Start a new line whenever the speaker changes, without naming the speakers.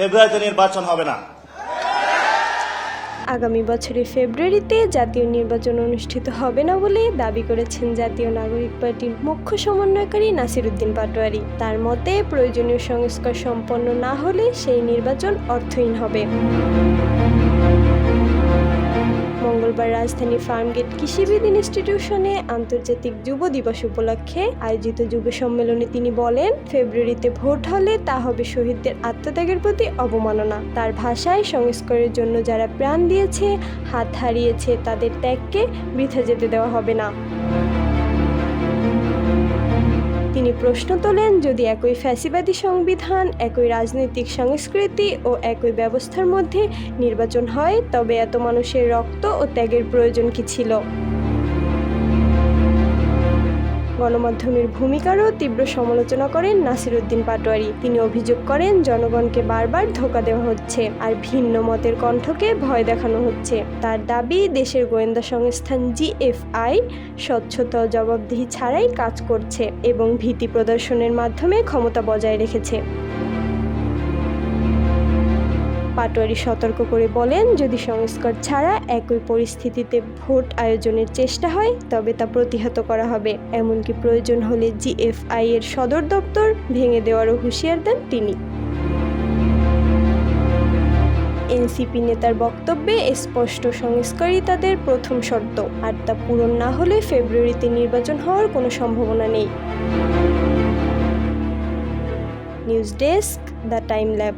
ফেব্রুয়ারিতে নির্বাচন হবে না।
আগামী বছরের ফেব্রুয়ারিতে জাতীয় নির্বাচন অনুষ্ঠিত হবে না বলে দাবি করেছেন জাতীয় নাগরিক পার্টির মুখ্য সমন্বয়কারী নাসির উদ্দিন পাটোয়ারি। তার মতে, প্রয়োজনীয় সংস্কার সম্পন্ন না হলে সেই নির্বাচন অর্থহীন হবে। মঙ্গলবার রাজধানী ফার্মগেট কৃষিবিদ ইনস্টিটিউশনে আন্তর্জাতিক যুব দিবস উপলক্ষে আয়োজিত যুব সম্মেলনে তিনি বলেন, ফেব্রুয়ারিতে ভোট হলে তা হবে শহীদদের আত্মত্যাগের প্রতি অবমাননা। তার ভাষায় সংস্কারের জন্য যারা প্রাণ দিয়েছে, হাত হারিয়েছে, তাদের ত্যাগকে বৃথা যেতে দেওয়া হবে না। তিনি প্রশ্ন তোলেন, যদি একই ফ্যাসিবাদী সংবিধান, একই রাজনৈতিক সংস্কৃতি ও একই ব্যবস্থার মধ্যে নির্বাচন হয়, তবে এত মানুষের রক্ত ও ত্যাগের প্রয়োজন কি ছিল? গণমাধ্যমের ভূমিকারও তীব্র সমালোচনা করেন নাসিরুদ্দিন পাটোয়ারি। তিনি অভিযোগ করেন, জনগণকে বারবার ধোকা দেওয়া হচ্ছে আর ভিন্ন মতের কণ্ঠকে ভয় দেখানো হচ্ছে। তার দাবি, দেশের গোয়েন্দা সংস্থান জিএফআই স্বচ্ছতা জবাবদিহি ছাড়াই কাজ করছে এবং ভীতি প্রদর্শনের মাধ্যমে ক্ষমতা বজায় রেখেছে। পাটোয়ারি সতর্ক করে বলেন, যদি সংস্কার ছাড়া একই পরিস্থিতিতে ভোট আয়োজনের চেষ্টা হয়, তবে তা প্রতিহত করা হবে। এমনকি প্রয়োজন হলে জিএফআই এর সদর দপ্তর ভেঙে দেওয়ারও হুঁশিয়ার দেন তিনি। এনসিপি নেতার বক্তব্যে স্পষ্ট সংস্কারই তাদের প্রথম শর্ত, আর তা পূরণ না হলে ফেব্রুয়ারিতে নির্বাচন হওয়ার কোনো সম্ভাবনা নেই। News desk the time lab.